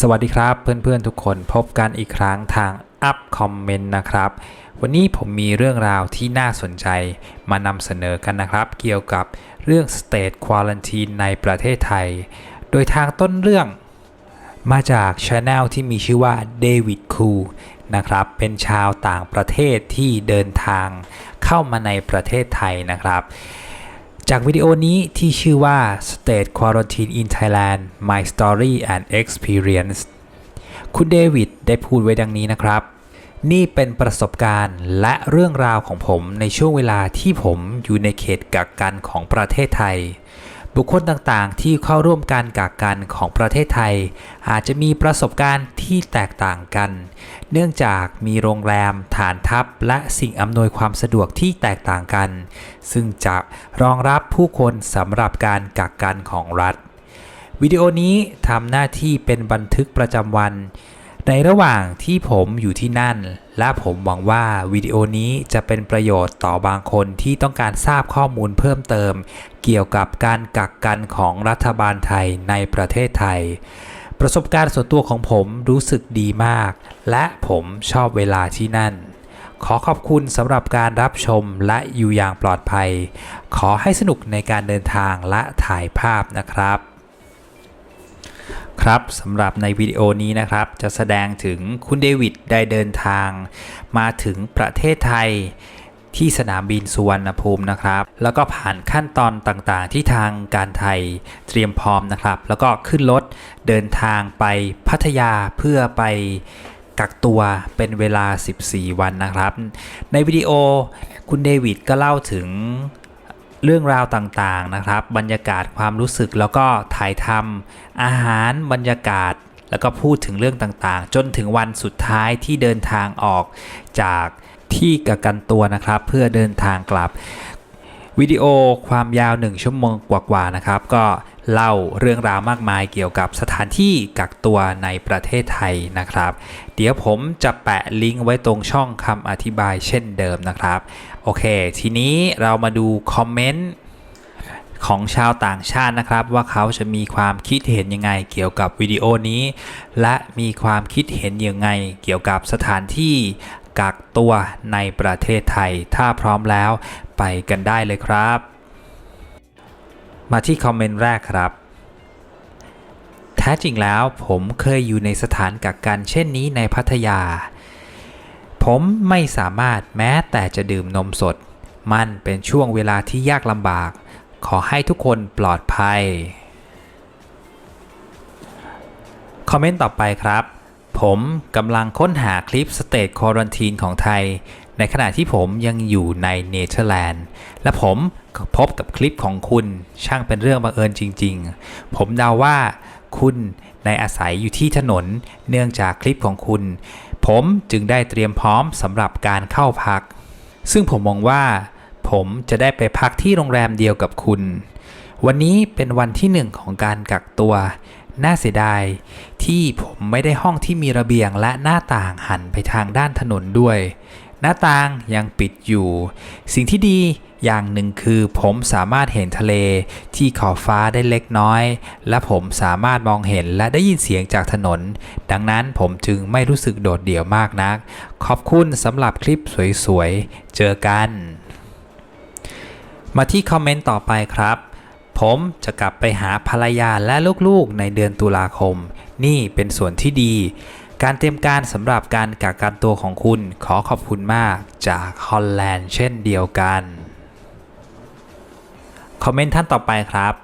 สวัสดีครับเพื่อนๆทุกคนพบกันอีกครั้งทางอัพคอมเมนต์นะครับ วันนี้ผมมีเรื่องราวที่น่าสนใจมานำเสนอกันนะครับ เกี่ยวกับเรื่อง State Quarantine ในประเทศไทย โดยทางต้นเรื่องมาจากช anel ที่มีชื่อว่าเดวิดคูนะครับ เป็นชาวต่างประเทศที่เดินทางเข้ามาในประเทศไทยนะครับ จากวิดีโอนี้ที่ชื่อว่า State Quarantine in Thailand My Story and Experience คุณเดวิดได้พูดไว้ดังนี้นะครับ นี่เป็นประสบการณ์และเรื่องราวของผมในช่วงเวลาที่ผมอยู่ในเขตกักกันของประเทศไทย บุคคลต่างๆ ที่เข้าร่วมการกักกันของประเทศไทย อาจจะมีประสบการณ์ที่แตกต่างกัน เนื่องจากมีโรงแรมฐานทัพ และสิ่งอำนวยความสะดวกที่แตกต่างกัน ซึ่งจะรองรับผู้คนสำหรับการกักกันของรัฐ วิดีโอนี้ทำหน้าที่เป็นบันทึกประจำวัน ในระหว่างที่ผมอยู่ที่นั่น และผมหวังว่าวิดีโอนี้จะเป็นประโยชน์ต่อบางคนที่ต้องการทราบข้อมูลเพิ่มเติม เกี่ยวกับการกักกันของรัฐบาลไทยในประเทศไทย ประสบการณ์ส่วนตัวของผมรู้สึกดีมาก และผมชอบเวลาที่นั่น ขอขอบคุณสำหรับการรับชมและอยู่อย่างปลอดภัย ขอให้สนุกในการเดินทางและถ่ายภาพนะครับ ครับสำหรับในวิดีโอนี้นะครับ จะแสดงถึงคุณเดวิดได้เดินทาง มาถึงประเทศไทย ที่สนามบินสุวรรณภูมินะครับ แล้วก็ผ่านขั้นตอนต่างๆ ที่ทางการไทยเตรียมพร้อมนะครับ แล้วก็ขึ้นรถเดินทางไปพัทยาเพื่อไปกักตัวเป็นเวลา 14 วันนะครับ ในวิดีโอคุณเดวิดก็เล่าถึงเรื่องราวต่างๆนะครับ บรรยากาศความรู้สึกแล้วก็ถ่ายทำอาหารบรรยากาศแล้วก็พูดถึงเรื่องต่างๆ จนถึงวันสุดท้ายที่เดินทางออกจาก ที่กักกันตัวนะครับ เพื่อเดินทางกลับวิดีโอความยาว 1 ชั่วโมงกว่าๆนะครับ ก็เล่าเรื่องราวมากมายเกี่ยวกับสถานที่กักตัวในประเทศไทยนะครับ เดี๋ยวผมจะแปะลิงก์ไว้ตรงช่องคำอธิบายเช่นเดิมนะครับ โอเค ทีนี้เรามาดูคอมเมนต์ของชาวต่างชาตินะครับ ว่าเขาจะมีความคิดเห็นยังไงเกี่ยวกับวิดีโอนี้ และมีความคิดเห็นยังไงเกี่ยวกับสถานที่ กักตัวในประเทศไทย ถ้าพร้อมแล้วไปกันได้เลยครับ มาที่คอมเมนต์แรกครับแท้จริงแล้วผมเคยอยู่ในสถานกักกันเช่นนี้ในพัทยา ผมไม่สามารถแม้แต่จะดื่มนมสด มันเป็นช่วงเวลาที่ยากลำบาก ขอให้ทุกคนปลอดภัย คอมเมนต์ต่อไปครับ ผมกำลังค้นหาคลิปสเต e ควอรันทีนของไทย ในขณะที่ผมยังอยู่ในเนเธอร์แลนด์ และผมก็พบกับคลิปของคุณช่างเป็นเรื่องบังเอิญจริง ๆ ผมเดาว่าคุณในอาศัยอยู่ที่ถนนเนื่องจากคลิปของคุณ ผมจึงได้เตรียมพร้อมสำหรับการเข้าพัก ซึ่งผมมองว่า ผมจะได้ไปพักที่โรงแรมเดียวกับคุณ วันนี้เป็นวันที่หนึ่งของการกักตัว น่าเสียดายที่ผมไม่ได้ห้องที่มีระเบียงและหน้าต่างหันไปทางด้านถนนด้วย หน้าต่างยังปิดอยู่ สิ่งที่ดีอย่างหนึ่งคือผมสามารถเห็นทะเลที่ขอบฟ้าได้เล็กน้อย และผมสามารถมองเห็นและได้ยินเสียงจากถนน ดังนั้นผมจึงไม่รู้สึกโดดเดี่ยวมากนัก ขอบคุณสำหรับคลิปสวยๆ เจอกัน มาที่คอมเมนต์ต่อไปครับ ผมจะกลับไปหาภรรยาและลูกๆในเดือนตุลาคม นี่เป็นส่วนที่ดี การเตรียมการสำหรับการกักกันตัวของคุณขอขอบคุณมากจากฮอลแลนด์เช่นเดียวกัน คอมเมนต์ท่านต่อไปครับ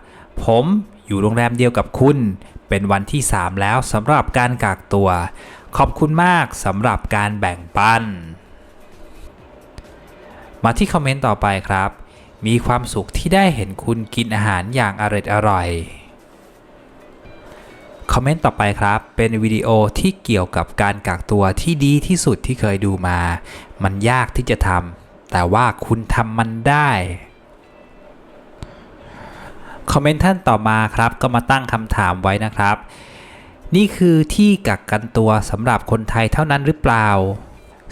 ผมอยู่โรงแรมเดียวกับคุณ เป็นวันที่ 3 แล้วสำหรับการกักตัว ขอบคุณมากสำหรับการแบ่งปัน มาที่คอมเมนต์ต่อไปครับ มีความสุขที่ได้เห็นคุณกินอาหารอย่างอร่อยอร่อยคอมเมนต์ต่อไปครับ เป็นวิดีโอที่เกี่ยวกับการกักตัวที่ดีที่สุดที่เคยดูมา มันยากที่จะทำแต่ว่าคุณทำมันได้คอมเมนต์ท่านต่อมาครับก็มาตั้งคำถามไว้นะครับ นี่คือที่กักกันตัวสำหรับคนไทยเท่านั้นหรือเปล่า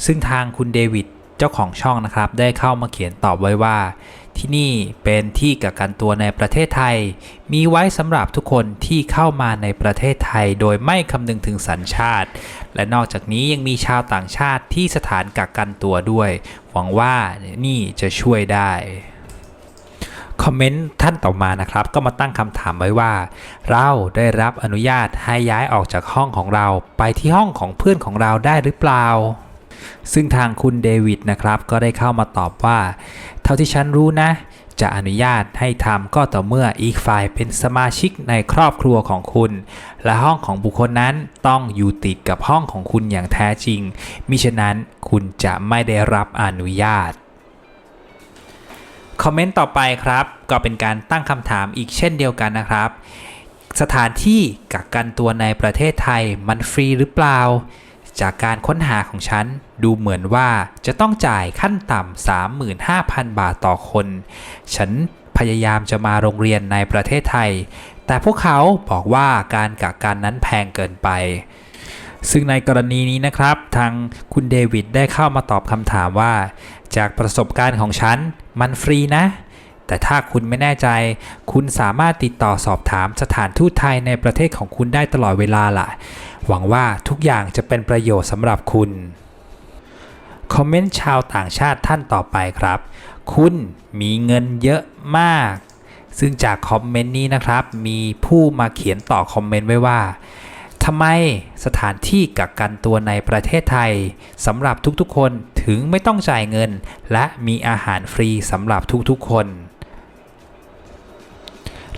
ซึ่งทางคุณเดวิด เจ้าของช่องนะครับ ได้เข้ามาเขียนตอบไว้ว่า ที่นี่เป็นที่กักกันตัวในประเทศไทย มีไว้สำหรับทุกคนที่เข้ามาในประเทศไทย โดยไม่คำนึงถึงสัญชาติ และนอกจากนี้ยังมีชาวต่างชาติที่สถานกักกันตัวด้วย หวังว่านี่จะช่วยได้คอมเมนต์ท่านต่อมานะครับ ก็มาตั้งคำถามไว้ว่า เราได้รับอนุญาตให้ย้ายออกจากห้องของเราไปที่ห้องของเพื่อนของเราได้หรือเปล่า ซึ่งทางคุณเดวิดนะครับก็ได้เข้ามาตอบว่า เท่าที่ฉันรู้นะ จะอนุญาตให้ทำก็ต่อเมื่ออีกฝ่ายเป็นสมาชิกในครอบครัวของคุณ และห้องของบุคคลนั้นต้องอยู่ติดกับห้องของคุณอย่างแท้จริง มิฉะนั้นคุณจะไม่ได้รับอนุญาตคอมเมนต์ต่อไปครับ ก็เป็นการตั้งคำถามอีกเช่นเดียวกันนะครับ สถานที่กักกันตัวในประเทศไทยมันฟรีหรือเปล่า จากการค้นหาของฉัน ดูเหมือนว่าจะต้องจ่ายขั้นต่ำ35,000 บาทต่อคน ฉันพยายามจะมาโรงเรียนในประเทศไทย แต่พวกเขาบอกว่าการกักกันนั้นแพงเกินไป ซึ่งในกรณีนี้นะครับ ทางคุณเดวิดได้เข้ามาตอบคำถามว่า จากประสบการณ์ของฉัน มันฟรีนะ แต่ถ้าคุณไม่แน่ใจ คุณสามารถติดต่อสอบถามสถานทูตไทยในประเทศของคุณได้ตลอดเวลาล่ะ หวังว่าทุกอย่างจะเป็นประโยชน์สำหรับคุณคอมเมนต์ชาวต่างชาติท่านต่อไปครับ คุณมีเงินเยอะมาก ซึ่งจากคอมเมนต์นี้นะครับ มีผู้มาเขียนต่อคอมเมนต์ไว้ว่าทำไมสถานที่กักกันตัวในประเทศไทยสำหรับทุกๆคนถึงไม่ต้องจ่ายเงิน และมีอาหารฟรีสำหรับทุกๆคน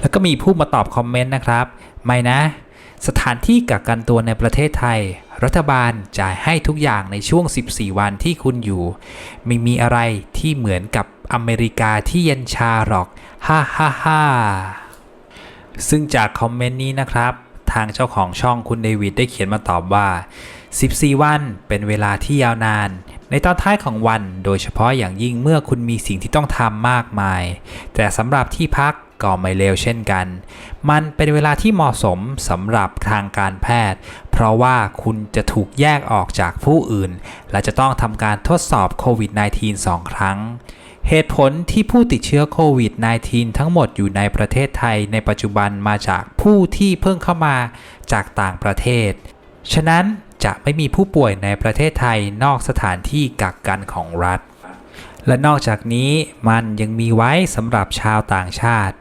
แล้วก็มีผู้มาตอบคอมเมนต์นะครับ ไม่นะ สถานที่กักกันตัวในประเทศไทย รัฐบาลจ่ายให้ทุกอย่างในช่วง 14 วันที่คุณอยู่ ไม่มีอะไรที่เหมือนกับอเมริกาที่เย็นชาหรอก ฮ่าฮ่าฮ่าซึ่งจากคอมเมนต์นี้นะครับ ทางเจ้าของช่องคุณเดวิดได้เขียนมาตอบว่า 14 วันเป็นเวลาที่ยาวนาน ในตอนท้ายของวัน โดยเฉพาะอย่างยิ่งเมื่อคุณมีสิ่งที่ต้องทำมากมาย แต่สำหรับที่พัก ก็ไม่เลวเช่นกัน มันเป็นเวลาที่เหมาะสมสำหรับทางการแพทย์ เพราะว่าคุณจะถูกแยกออกจากผู้อื่น และจะต้องทำการทดสอบโควิด -19 2 ครั้งเหตุผลที่ผู้ติดเชื้อโควิด -19 ทั้งหมดอยู่ในประเทศไทยในปัจจุบันมาจากผู้ที่เพิ่งเข้ามาจากต่างประเทศ ฉะนั้นจะไม่มีผู้ป่วยในประเทศไทยนอกสถานที่กักกันของรัฐ และนอกจากนี้มันยังมีไว้สำหรับชาวต่างชาติ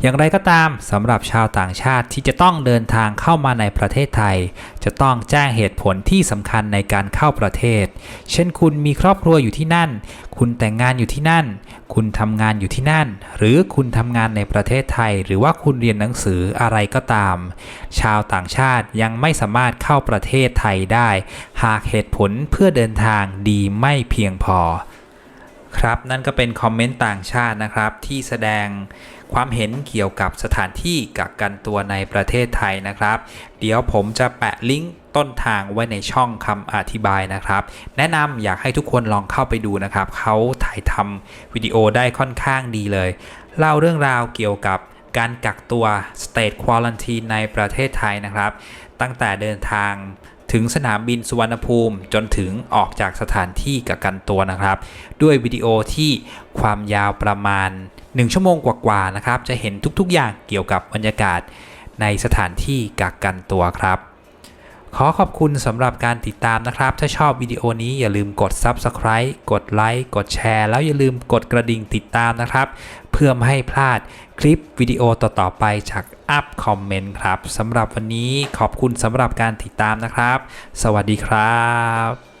อย่างไรก็ตามสำหรับชาวต่างชาติที่จะต้องเดินทางเข้ามาในประเทศไทย จะต้องแจ้งเหตุผลที่สำคัญในการเข้าประเทศ เช่นคุณมีครอบครัวอยู่ที่นั่น คุณแต่งงานอยู่ที่นั่น คุณทำงานอยู่ที่นั่น หรือคุณทำงานในประเทศไทย หรือว่าคุณเรียนหนังสืออะไรก็ตาม ชาวต่างชาติยังไม่สามารถเข้าประเทศไทยได้ หากเหตุผลเพื่อเดินทางดีไม่เพียงพอครับ นั่นก็เป็นคอมเมนต์ต่างชาตินะครับที่แสดง ความเห็นเกี่ยวกับสถานที่กักกันตัวในประเทศไทยนะครับ เดี๋ยวผมจะแปะลิงก์ต้นทางไว้ในช่องคำอธิบายนะครับ แนะนำอยากให้ทุกคนลองเข้าไปดูนะครับ เขาถ่ายทำวิดีโอได้ค่อนข้างดีเลย เล่าเรื่องราวเกี่ยวกับการกักตัว State Quarantine ในประเทศไทยนะครับ ตั้งแต่เดินทาง ถึงสนามบินสุวรรณภูมิ จนถึงออกจากสถานที่กักกันตัวนะครับ ด้วยวิดีโอที่ความยาวประมาณ 1 ชั่วโมงกว่าๆนะครับ จะเห็นทุกๆอย่างเกี่ยวกับบรรยากาศในสถานที่กักกันตัวครับ ขอขอบคุณสำหรับการติดตามนะครับ ถ้าชอบวิดีโอนี้อย่าลืมกด Subscribe กดไลค์กดแชร์แล้วอย่าลืมกดกระดิ่งติดตามนะครับ เพื่อไม่ให้พลาดคลิปวิดีโอต่อๆไปจาก อัพคอมเมนต์ครับสำหรับวันนี้ขอบคุณสำหรับการติดตามนะครับ สวัสดีครับ